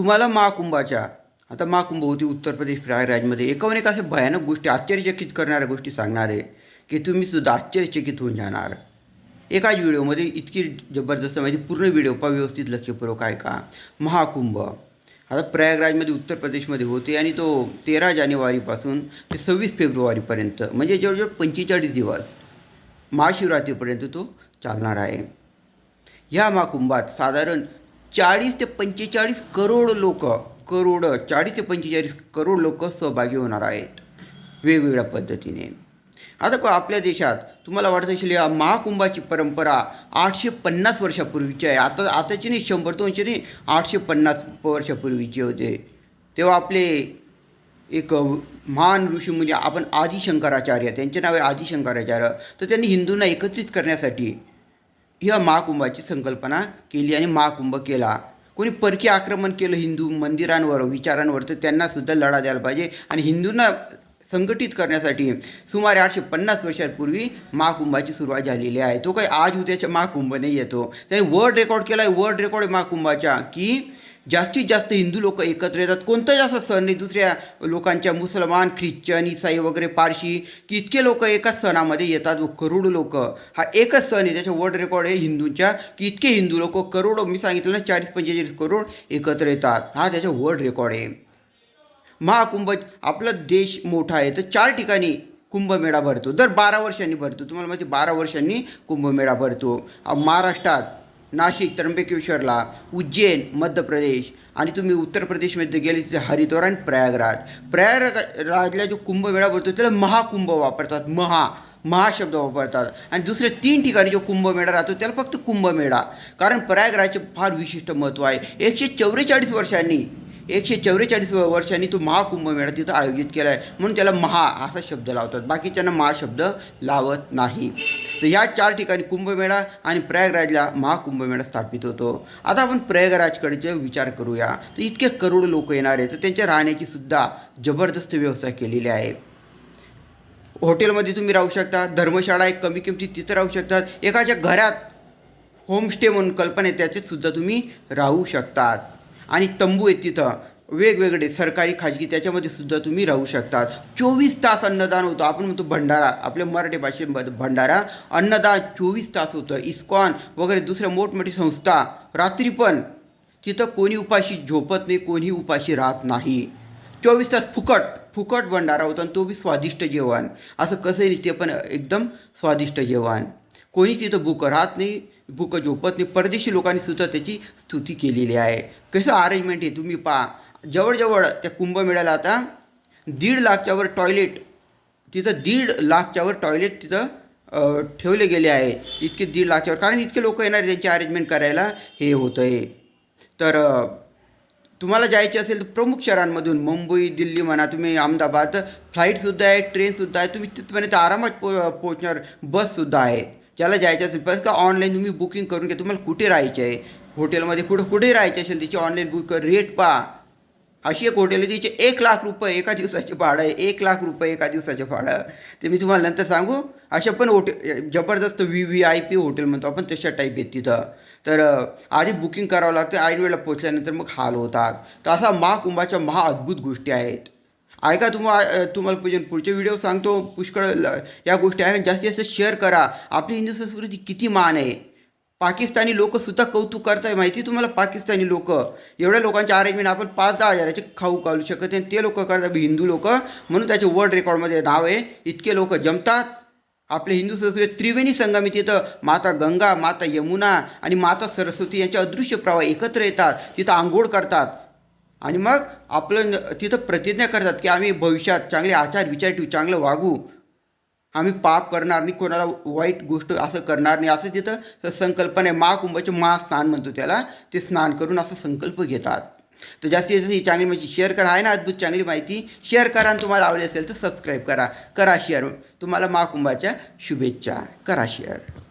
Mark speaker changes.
Speaker 1: तुम्हाला महाकुंभाच्या आता महाकुंभ होती उत्तर प्रदेश प्रयागराजमध्ये एकावर एक असे भयानक गोष्टी आश्चर्यचकित करणाऱ्या गोष्टी सांगणार आहे की तुम्ही सुद्धा आश्चर्यचकित होऊन जाणार. एकाच व्हिडिओमध्ये इतकी जबरदस्त माहिती पूर्ण व्हिडिओ पा व्यवस्थित लक्षपूर्वक आहे का महाकुंभ. आता प्रयागराजमध्ये उत्तर प्रदेशमध्ये होते आणि तो तेरा जानेवारीपासून ते सव्वीस फेब्रुवारीपर्यंत म्हणजे जवळजवळ पंचेचाळीस दिवस महाशिवरात्रीपर्यंत तो चालणार आहे. ह्या महाकुंभात साधारण चाळीस ते पंचेचाळीस करोड लोक करोड चाळीस ते पंचेचाळीस करोड लोक सहभागी होणार आहेत वेगवेगळ्या पद्धतीने. आता प आपल्या देशात तुम्हाला वाटत असेल या महाकुंभाची परंपरा आठशे पन्नास वर्षापूर्वीची आहे. आता आताची नाही शंभर दोनशे नाही आठशे पन्नास वर्षापूर्वीची होते. तेव्हा आपले एक महान ऋषी म्हणजे आपण आदिशंकराचार्य त्यांचे नाव आहे आदिशंकराचार्य. तर त्यांनी हिंदूंना एकत्रित करण्यासाठी ह्या महाकुंभाची संकल्पना केली आणि महाकुंभ केला. कोणी परकी आक्रमण केलं हिंदू मंदिरांवर विचारांवर तर त्यांनासुद्धा लढा द्यायला पाहिजे. आणि हिंदूंना संघटित करण्यासाठी सुमारे आठशे पन्नास वर्षांपूर्वी महाकुंभाची सुरुवात झालेली आहे. तो काही आज उद्याच्या महाकुंभ नाही येतो. त्याने वर्ल्ड रेकॉर्ड केला आहे वर्ल्ड रेकॉर्ड महाकुंभाचा महाकुंभाच्या की जास्तीत जास्त हिंदू लोक एकत्र येतात. कोणताही जास्त सण नाही? दुसऱ्या लोकांच्या मुसलमान ख्रिश्चन इसाई वगैरे पारशी की इतके लोक एकाच सणामध्ये येतात व करोड लोक. हा एकच सण आहे. त्याच्या वर्ल्ड रेकॉर्ड आहे हिंदूंच्या की इतके हिंदू लोक करोड मी सांगितलं ना चाळीस पंचेचाळीस करोड एकत्र येतात. हा त्याचा वर्ल्ड रेकॉर्ड आहे. महाकुंभ आपला देश मोठा आहे. तर चार ठिकाणी कुंभमेळा भरतो. दर बारा वर्षांनी भरतो. तुम्हाला माहिती बारा वर्षांनी कुंभमेळा भरतो. महाराष्ट्रात नाशिक त्र्यंबकेश्वरला उज्जैन मध्य प्रदेश आणि तुम्ही उत्तर प्रदेशमध्ये गेले तिथे हरिद्वार आणि प्रयागराज. प्रयागराजला जो कुंभमेळा बोलतो त्याला महाकुंभ वापरतात. महा महाशब्द वापरतात. आणि दुसरे तीन ठिकाणी जो कुंभमेळा राहतो त्याला फक्त कुंभमेळा. कारण प्रयागराजचे फार विशिष्ट महत्त्व आहे. एकशे चौवेचाळीस वर्षांनी एकशे चौवेचाळीस वर्षांनी तो महाकुंभमेळा तिथं आयोजित केला आहे म्हणून त्याला महा असा शब्द लावतात. बाकीच्यांना महाशब्द लावत नाही. तर या चार ठिकाणी कुंभमेळा आणि प्रयागराजला महाकुंभमेळा स्थापित होतो. आता आपण प्रयागराजकडचे विचार करूया. तर इतके करोड लोक येणार आहेत. तर त्यांच्या राहण्याची सुद्धा जबरदस्त व्यवस्था केलेली आहे. हॉटेलमध्ये तुम्ही राहू शकता. धर्मशाळा एक कमी किमतीत तिथं राहू शकतात. एकाच्या घरात होमस्टे म्हणून कल्पना आहे त्याच्यात सुद्धा तुम्ही राहू शकतात. आणि तंबू आहे तिथं. वेगवेगळे सरकारी खाजगी त्याच्यामध्ये सुद्धा तुम्ही राहू शकतात. चोवीस तास अन्नदान होतं. आपण म्हणतो भंडारा. आपल्या मराठी भाषेमध्ये भंडारा. अन्नदान चोवीस तास होतं. इस्कॉन वगैरे दुसऱ्या मोठमोठी संस्था. रात्री पण तिथं कोणी उपाशी झोपत नाही कोणी उपाशी राहत नाही. चोवीस तास फुकट. फुकट भंडारा होता आणि तो बी स्वादिष्ट जेवण. असं कसंही नाही ते पण एकदम स्वादिष्ट जेवण. कोणी तिथं भूक राहत नाही भूक झोपत नाही परदेशी लोकांनी सुद्धा त्याची स्तुती केलेली आहे. कसं अरेंजमेंट आहे तुम्ही पहा. जवळजवळ त्या कुंभमेळ्याला आता दीड लाखच्यावर टॉयलेट तिथं दीड लाखच्यावर टॉयलेट तिथं ठेवले गेले आहे. इतके दीड लाखच्यावर कारण इतके लोक येणार त्यांची अरेंजमेंट करायला हे होतं आहे तर तुम्हाला जायचे असेल तर प्रमुख शहरांमधून मुंबई दिल्ली म्हणा तुम्ही अहमदाबाद फ्लाईटसुद्धा आहे ट्रेनसुद्धा आहे तुम्ही तिथपर्यंत आरामात पो पोचणार बससुद्धा आहे. ज्याला जायचं असेल बस का ऑनलाईन तुम्ही बुकिंग करून घ्या. तुम्हाला कुठे राहायचे आहे? हॉटेलमध्ये कुठं कुठे राहायचे असेल तिची ऑनलाईन बुक रेट पहा. अशी एक हॉटेल आहे तिचे एक लाख रुपये एका दिवसाचे भाडं आहे. एक लाख रुपये एका दिवसाचे भाडं ते मी तुम्हाला नंतर सांगू. अशा पण हॉटेल जबरदस्त V V I P hotel म्हणतो आपण तशा टाईप आहेत तिथं. तर आधी बुकिंग करावं लागतं. ऐन वेळेला पोचल्यानंतर मग हाल होतात. तर असा महाकुंभाच्या महा अद्भुत गोष्टी आहेत. ऐका तुम्हाला तुम्हाला पूजन पुढचे व्हिडिओ सांगतो. पुष्कळ ल- या गोष्टी आहे जास्तीत जास्त शेअर करा. आपली हिंदू संस्कृती किती मान आहे. पाकिस्तानी लोकसुद्धा कौतुक कौतुक करताय. माहिती तुम्हाला? पाकिस्तानी लोक. एवढ्या लोकांच्या अरेंजमेंट आपण पाच दहा हजाराचे खाऊ घालू शकत नाही. ते लोक करतात. हिंदू लोक. म्हणून त्याचे वर्ल्ड रेकॉर्डमध्ये नाव आहे. इतके लोक जमतात. आपले हिंदू संस्कृती त्रिवेणी संगमी तिथं माता गंगा माता यमुना आणि माता सरस्वती यांचे अदृश्य प्रवाह एकत्र येतात. तिथं आंघोळ करतात. आणि मग आपलं तिथं प्रतिज्ञा करतात की आम्ही भविष्यात चांगले आचार विचार ठेवू चांगलं वागू. आम्ही पाप करणार नाही कोणाला वाईट गोष्ट असं करणार नाही असं तिथं संकल्पना आहे. महाकुंभाचे महास्नान म्हणतो त्याला. ते स्नान करून असं संकल्प घेतात. तर जास्तीत जास्त ही चांगली म्हणजे माहिती शेअर करा. आहे ना अद्भुत चांगली माहिती? शेअर करा आणि तुम्हाला आवडली असेल तर सबस्क्राईब करा. करा शेअर तुम्हाला महाकुंभाच्या शुभेच्छा. करा शेअर